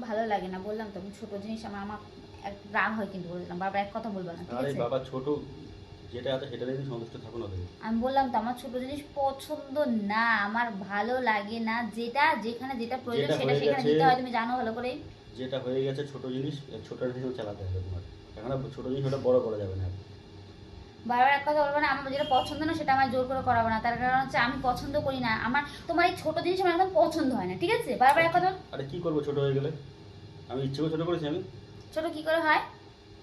ভালো লাগে না। বললাম তো ছোট জিনিস আমার আমার রাগ হয় কিন্তু বলে দিলাম বারবার এক কথা বলব না ঠিক আরে আছে? বাবা ছোট যেটা আছে সেটা দিয়ে সন্তুষ্ট থাকুন ওদের। আমি বললাম তো আমার ছোট জিনিস পছন্দ না আমার ভালো লাগে না যেটা যেখানে যেটা প্রয়োজন যেটা সেটা হয়ে সেখানে গেছে- দিতে হয় তুমি জানো ভালো করে যেটা হয়ে গেছে ছোট জিনিস ছোট জিনিস চালাতে হবে তোমার। এখন আর ছোট জিনিস ওটা বড় করা যাবে না। বারবার এক কথা বলব না আমার যেটা পছন্দ না সেটা আমার জোর করে করাবো না। তার কারণ হচ্ছে আমি পছন্দ করি না। আমার তোমার এই ছোট জিনিস আমার একদম পছন্দ হয় না ঠিক আছে? বারবার এক কথা আরে কি করব ছোট হয়ে গেলে? আমি ইচ্ছে করে ছোট করেছি আমি। ছোট কি করে হয়?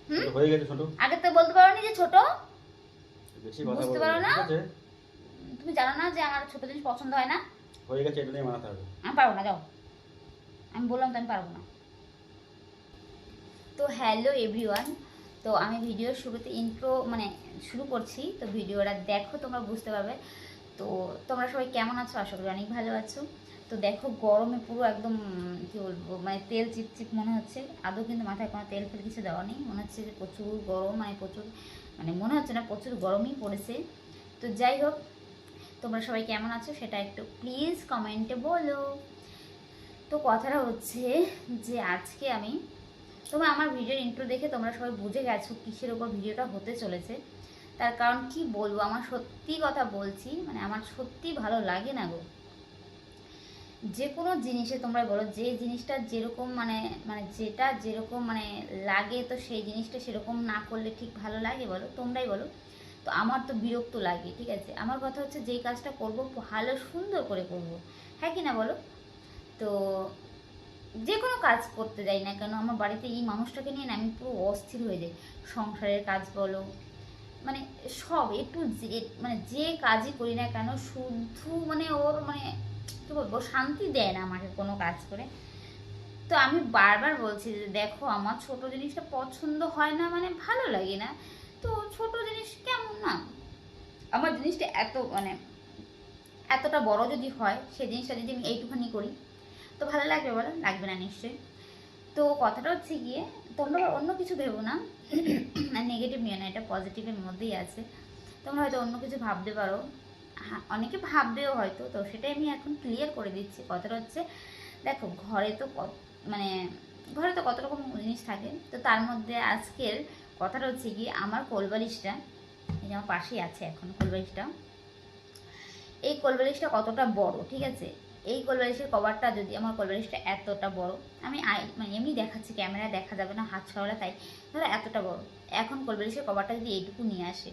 হুম? হয়ে গেছে ছোট। আগে তো বলতে পারো নি যে ছোট? বেশি কথা বুঝতে পারো না? তুমি জানো না যে আমার ছোট জিনিস পছন্দ হয় না? হয়ে গেছে এটা নিয়ে মানাতে হবে আমি পারব না যাও। আমি বললাম তো আমি পারব না। তো হ্যালো এভরিওয়ান তো আমি ভিডিওর শুরুতে ইন্ট্রো মানে শুরু করছি, তো ভিডিওটা দেখো, তোমরা বুঝতে পারবে। তো তোমরা সবাই কেমন আছো? আশা করি অনেক ভালো আছো। তো দেখো, গরমে পুরো একদম কী বলব মানে তেল চিপচিপ মনে হচ্ছে। আদৌ কিন্তু মাথায় কোনো তেল ফেল কিছু দেওয়া নেই। মনে হচ্ছে যে প্রচুর গরম মানে প্রচুর মানে মনে হচ্ছে না প্রচুর গরমই পড়েছে। তো যাই হোক, তোমরা সবাই কেমন আছো সেটা একটু প্লিজ কমেন্টে বলো। তো কথাটা হচ্ছে যে আজকে আমি তোমরা আমার ভিডিওর ইন্ট্রো দেখে তোমরা সবাই বুঝে গেছো কিসের ওপর ভিডিওটা হতে চলেছে। তার কারণ কি বলব, আমার সত্যি কথা বলছি মানে আমার সত্যি ভালো লাগে না গো। যে কোনো জিনিসে তোমরা বলো, যে জিনিসটা যেরকম মানে মানে যেটা যেরকম মানে লাগে, তো সেই জিনিসটা সেরকম না করলে ঠিক ভালো লাগে বলো, তোমরাই বলো। তো আমার তো বিরক্ত লাগে, ঠিক আছে? আমার কথা হচ্ছে যেই কাজটা করব, ভালো সুন্দর করে করব। হ্যাঁ কি না বলো? তো যে কোনো কাজ করতে যাই না কেন, আমার বাড়িতে এই মানুষটাকে নিয়ে আমি পুরো অস্থির হয়ে যাই। সংসারের কাজ বলো মানে সব, একটু যে মানে যে কাজই করি না কেন, শুধু মানে ওর মানে কী বলব শান্তি দেয় না আমাকে কোনো কাজ করে। তো আমি বারবার বলছি যে, দেখো, আমার ছোট জিনিসটা পছন্দ হয় না মানে ভালো লাগে না। তো ছোট জিনিস কেমন না? আমার জিনিসটা এত মানে এতটা বড় যদি হয় সেই জিনিসটা যদি আমি এইটুখানি করি তো ভালো লাগবে বলো? লাগবে না নিশ্চয়ই। তো কথাটা হচ্ছে গিয়ে, তোমরা অন্য কিছু ভেবো না। নেগেটিভ নিও না, এটা পজিটিভের মধ্যেই আছে। তোমরা হয়তো অন্য কিছু ভাবতে পারো। হ্যাঁ অনেকে ভাববেও হয়তো। তো সেটাই আমি এখন ক্লিয়ার করে দিচ্ছি। কথাটা হচ্ছে, দেখো, ঘরে তো মানে ঘরে তো কত রকম জিনিস থাকে। তো তার মধ্যে আজকের কথাটা হচ্ছে কি আমার কোলবালিশটা, এই যে আমার পাশেই আছে এখন কোলবালিশটা। এই কোলবালিশটা কতটা বড়, ঠিক আছে? এই কোলবালিশের কভারটা যদি আমার কোলবালিশটা এতটা বড়, আমি মানে এমনি দেখাচ্ছি ক্যামেরায় দেখা যাবে না, হাত ছড়ালে তাই, ধরো এতটা বড়। এখন কোলবালিশের কভারটা যদি এইটুকু নিয়ে আসে,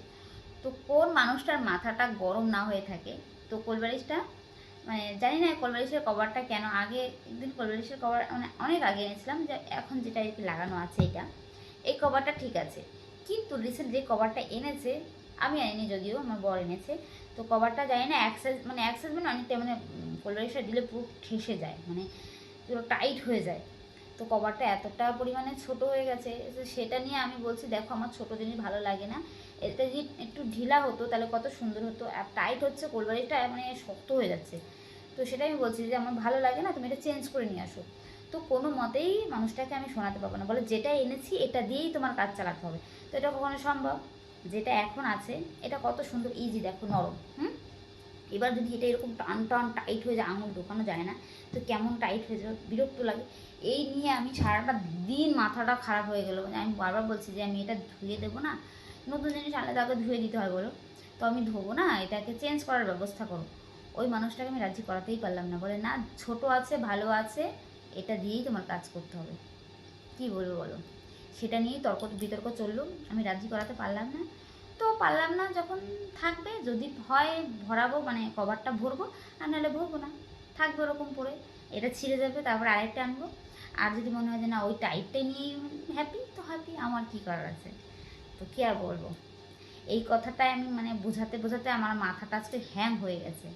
তো কোন মানুষটার মাথাটা গরম না হয়ে থাকে? তো কোলবালিশটা মানে জানি না কোলবালিশের কভারটা কেন, আগে একদিন কোলবালিশের কভার মানে অনেক আগে এনেছিলাম, যে এখন যেটা লাগানো আছে এটা, এই কভারটা ঠিক আছে। কিন্তু রিসেন্ট যে কভারটা এনেছে আমি আনিনি যদিও, আমার বর এনেছে। তো কভারটা জানি না অ্যাক্সেস মানে অ্যাক্সেস মানে অনেকটা মানে কোলবালিশটা দিলে পুরো ঠেসে যায় মানে পুরো টাইট হয়ে যায়। তো কভারটা এতটা পরিমাণে ছোট হয়ে গেছে সেটা নিয়ে আমি বলছি, দেখো, আমার ছোট জিনিস ভালো লাগে না। এটা যদি একটু ঢিলা হতো, তাহলে কত সুন্দর হতো, আর টাইট হচ্ছে কোলবালিশটা মানে শক্ত হয়ে যাচ্ছে। তো সেটাই আমি বলছি যে, আমার ভালো লাগে না, তুমি এটা চেঞ্জ করে নিয়ে আসো। তো কোনো মতেই মানুষটাকে আমি শোনাতে পারব না। বলে, যেটা এনেছি, এটা দিয়েই তোমার কাজ চালাতে হবে। তো এটা কখনো সম্ভব? যেটা এখন আছে, এটা কত সুন্দর ইজি দেখো নরম, হুম? এবার যদি এটা এরকম টান টান, টাইট হয়ে যায়, আঙুল ঢোকানো যায় না, তো কেমন টাইট হয়ে যাবে, বিরক্ত লাগে। এই নিয়ে আমি সারাটা দিন মাথাটা খারাপ হয়ে গেলো মানে আমি বারবার বলছি যে আমি এটা ধুয়ে দেবো না, নতুন জিনিস আনলে তাকে ধুয়ে দিতে হয় বলো, তো আমি ধোবো না, এটাকে চেঞ্জ করার ব্যবস্থা করো। ওই মানুষটাকে আমি রাজি করাতেই পারলাম না, বলে না, ছোট আছে, ভালো আছে, এটা দিয়েই তোমার কাজ করতে হবে। কি বলব বলো? সেটা নিয়েই তর্ক, বিতর্ক চলল। আমি রাজি করাতে পারলাম না। তো পারলাম না যখন থাকবে, যদি হয় ভরাবো মানে কভারটা ভরবো, আর নাহলে ভরবো না। থাকবে ওরকম পরে। এটা ছিঁড়ে যাবে, তারপর আরেকটা আনব। আর যদি মনে হয় যে না, ওই টাইপটাই নিয়েই হ্যাপি তো হ্যাপি আমার কি করার আছে? তো কী আর বলব? এই কথাটাই আমি মানে বোঝাতে বোঝাতে আমার মাথাটা আজকে হ্যাং হয়ে গেছে।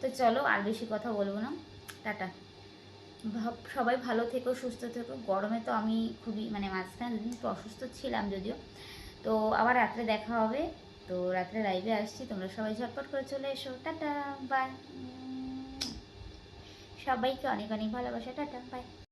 তো চলো, আর বেশি কথা বলব না। টাটা। সবাই ভালো থেকো, সুস্থ থেকো। গরমে তো আমি খুবই মানে মাঝখানে একটু অসুস্থ ছিলাম যদিও। তো আবার রাত্রে দেখা হবে। তো রাত্রে লাইভে আসছি। তোমরা সবাই ঝটপট করে চলে এসো। টাটা বাই সবাইকে অনেক অনেক ভালোবাসা। Tata bye